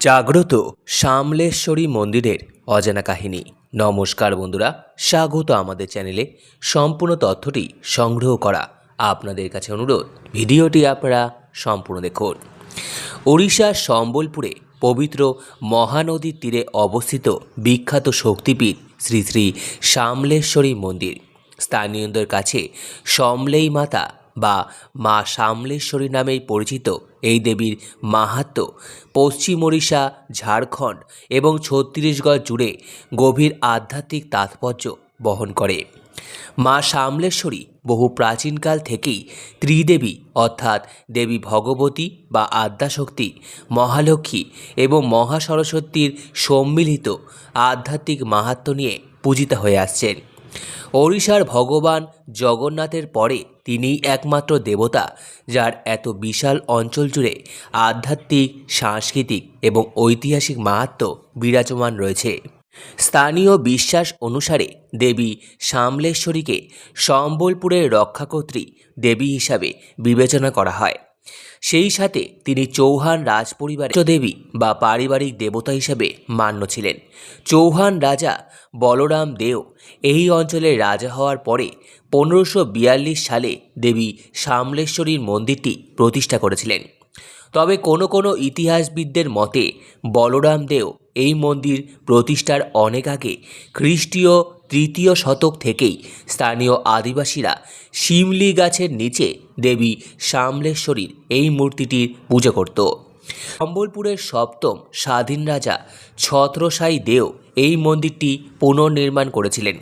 জাগ্রত সামলেশ্বরী মন্দিরের অজানা কাহিনী। নমস্কার বন্ধুরা, স্বাগত আমাদের চ্যানেলে। সম্পূর্ণ তথ্যটি সংগ্রহ করা আপনাদের কাছে অনুরোধ। ভিডিওটি আপনারা সম্পূর্ণ দেখুন। ওড়িশার সম্বলপুরে পবিত্র মহানদীর তীরে অবস্থিত বিখ্যাত শক্তিপীঠ শ্রী শ্রী সামলেশ্বরী মন্দির। স্থানীয়দের কাছে সমলেই মাতা বা মা সামলেশ্বরী নামেই পরিচিত এই দেবীর মাহাত্ম্য পশ্চিম ওড়িশা, ঝাড়খণ্ড এবং ছত্তিশগড় জুড়ে গভীর আধ্যাত্মিক তাৎপর্য বহন করে। মা সামলেশ্বরী বহু প্রাচীনকাল থেকেই ত্রিদেবী অর্থাৎ দেবী ভগবতী বা আদ্যাশক্তি, মহালক্ষ্মী এবং মহাসরস্বতীর সম্মিলিত আধ্যাত্মিক মাহাত্ম্য নিয়ে পূজিত হয়ে আসছেন। ওড়িশার ভগবান জগন্নাথের পরে তিনিই একমাত্র দেবতা, যার এত বিশাল অঞ্চল জুড়ে আধ্যাত্মিক, সাংস্কৃতিক এবং ঐতিহাসিক মাহাত্ম্য বিরাজমান রয়েছে। স্থানীয় বিশ্বাস অনুসারে দেবী সামলেশ্বরীকে সম্বলপুরের রক্ষাকর্ত্রী দেবী হিসাবে বিবেচনা করা হয়। সেই সাথে তিনি চৌহান রাজপরিবারের দেবী বা পারিবারিক দেবতা হিসেবে মান্য ছিলেন। চৌহান রাজা বলরাম দেও এই অঞ্চলের রাজা হওয়ার পরে পনেরোশো সালে দেবী সামলেশ্বরীর মন্দিরটি প্রতিষ্ঠা করেছিলেন। তবে কোনো কোনো ইতিহাসবিদদের মতে বলরাম দেও এই মন্দির প্রতিষ্ঠার অনেক আগে খ্রিস্টীয় তৃতীয় শতক থেকেই স্থানীয় আদিবাসীরা শিমলি গাছের নিচে দেবী সামলেশ্বরীর এই মূর্তিটির পুজো করত। সম্বলপুরের সপ্তম স্বাধীন রাজা ছত্রসাই দেও এই মন্দিরটি পুনর্নির্মাণ করেছিলেন।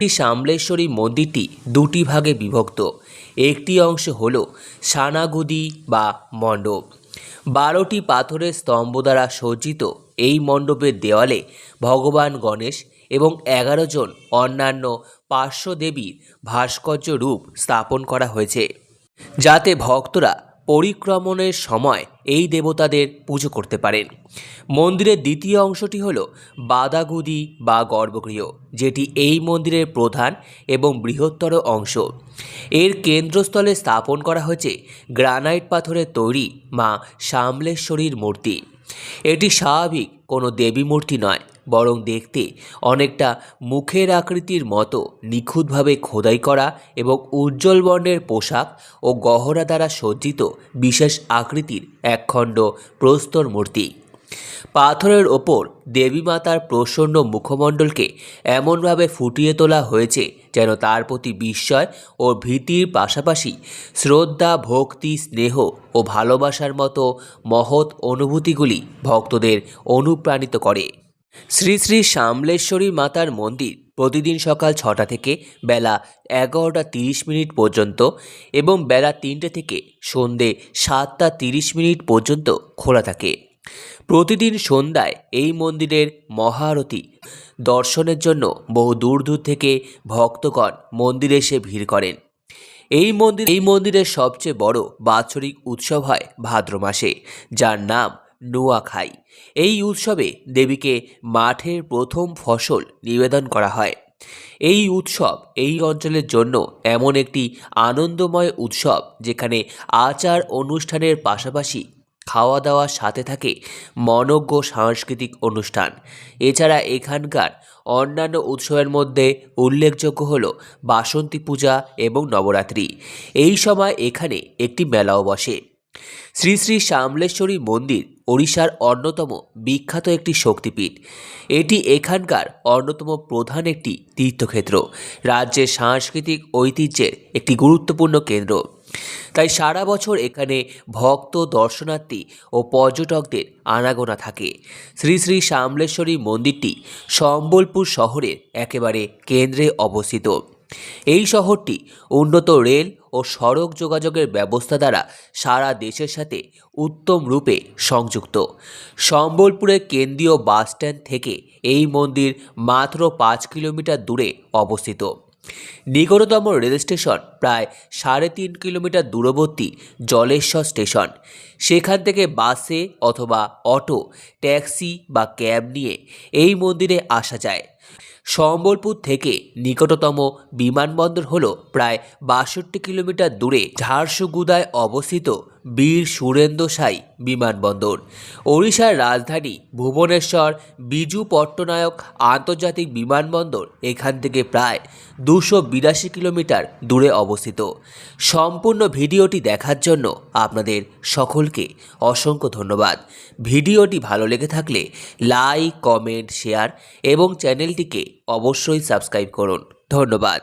এই সামলেশ্বরী মন্দিরটি দুটি ভাগে বিভক্ত। একটি অংশ হল সানাগুদি বা মণ্ডপ। বারোটি পাথরের স্তম্ভ দ্বারা সজ্জিত এই মণ্ডপের দেওয়ালে ভগবান গণেশ এবং এগারো জন অন্যান্য পার্শ্ব দেবীর ভাস্কর্য রূপ স্থাপন করা হয়েছে, যাতে ভক্তরা পরিক্রমণের সময় এই দেবতাদের পুজো করতে পারেন। মন্দিরের দ্বিতীয় অংশটি হল বাদাগুদি বা গর্ভগৃহ, যেটি এই মন্দিরের প্রধান এবং বৃহত্তর অংশ। এর কেন্দ্রস্থলে স্থাপন করা হয়েছে গ্রানাইট পাথরের তৈরি মা সামলেশ্বরীর মূর্তি। এটি স্বাভাবিক কোনো দেবী মূর্তি নয় বরং দেখতে অনেকটা মুখের আকৃতির মতো নিখুঁতভাবে খোদাই করা এবং উজ্জ্বল বর্ণের পোশাক ও গহনা দ্বারা সজ্জিত বিশেষ আকৃতির একখণ্ড প্রস্তর মূর্তি। পাথরের ওপর দেবী মাতার প্রসন্ন মুখমণ্ডলকে এমনভাবে ফুটিয়ে তোলা হয়েছে যেন তার প্রতি বিস্ময় ও ভীতির পাশাপাশি শ্রদ্ধা, ভক্তি, স্নেহ ও ভালোবাসার মতো মহৎ অনুভূতিগুলি ভক্তদের অনুপ্রাণিত করে। শ্রী শ্রী সামলেশ্বরী মাতার মন্দির প্রতিদিন সকাল ছটা থেকে বেলা এগারোটা তিরিশ মিনিট পর্যন্ত এবং বেলা তিনটে থেকে সন্ধে সাতটা তিরিশ মিনিট পর্যন্ত খোলা থাকে। প্রতিদিন সন্ধ্যায় এই মন্দিরের মহারতি দর্শনের জন্য বহু দূর দূর থেকে ভক্তগণ মন্দিরে এসে ভিড় করেন। এই মন্দির, এই মন্দিরের সবচেয়ে বড় বাৎসরিক উৎসব হয় ভাদ্র মাসে, যার নাম নোয়াখাই এই উৎসবে দেবীকে মাঠের প্রথম ফসল নিবেদন করা হয়। এই উৎসব এই অঞ্চলের জন্য এমন একটি আনন্দময় উৎসব যেখানে আচার অনুষ্ঠানের পাশাপাশি খাওয়া দাওয়ার সাথে থাকে মনজ্ঞ সাংস্কৃতিক অনুষ্ঠান। এছাড়া এখানকার অন্যান্য উৎসবের মধ্যে উল্লেখযোগ্য হল বাসন্তী পূজা এবং নবরাত্রি। এই সময় এখানে একটি মেলাও বসে। শ্রী শ্রী সামলেশ্বরী মন্দির, ওড়িশার অন্যতম বিখ্যাত একটি শক্তিপীঠ। এটি এখানকার অন্যতম প্রধান একটি তীর্থক্ষেত্র। রাজ্যের সাংস্কৃতিক ঐতিহ্যের একটি গুরুত্বপূর্ণ কেন্দ্র। তাই সারা বছর এখানে ভক্ত, দর্শনার্থী ও পর্যটকদের আনাগোনা থাকে। শ্রী শ্রী সামলেশ্বরী মন্দিরটি সম্বলপুর শহরের একেবারে কেন্দ্রে অবস্থিত। এই শহরটি উন্নত রেল ও সড়ক যোগাযোগের ব্যবস্থা দ্বারা সারা দেশের সাথে উত্তম রূপে সংযুক্ত। সম্বলপুরের কেন্দ্রীয় বাসস্ট্যান্ড থেকে এই মন্দির মাত্র পাঁচ কিলোমিটার দূরে অবস্থিত। নিকটতম রেল স্টেশন প্রায় সাড়ে তিন কিলোমিটার দূরবর্তী জলেশ্বর স্টেশন। সেখান থেকে বাসে অথবা অটো, ট্যাক্সি বা ক্যাব নিয়ে এই মন্দিরে আসা যায়। সম্বলপুর থেকে নিকটতম বিমানবন্দর হল প্রায় বাষট্টি কিলোমিটার দূরে ঝারসুগুদায় অবস্থিত বীর সুরেন্দ্র সাই বিমানবন্দর। ওড়িশার রাজধানী ভুবনেশ্বর বিজু পট্টনায়ক আন্তর্জাতিক বিমানবন্দর এখান থেকে প্রায় দুশো বিরাশি কিলোমিটার দূরে অবস্থিত। সম্পূর্ণ ভিডিওটি দেখার জন্য আপনাদের সকলকে অসংখ্য ধন্যবাদ। ভিডিওটি ভালো লেগে থাকলে লাইক, কমেন্ট, শেয়ার এবং চ্যানেলটিকে অবশ্যই সাবস্ক্রাইব করুন। ধন্যবাদ।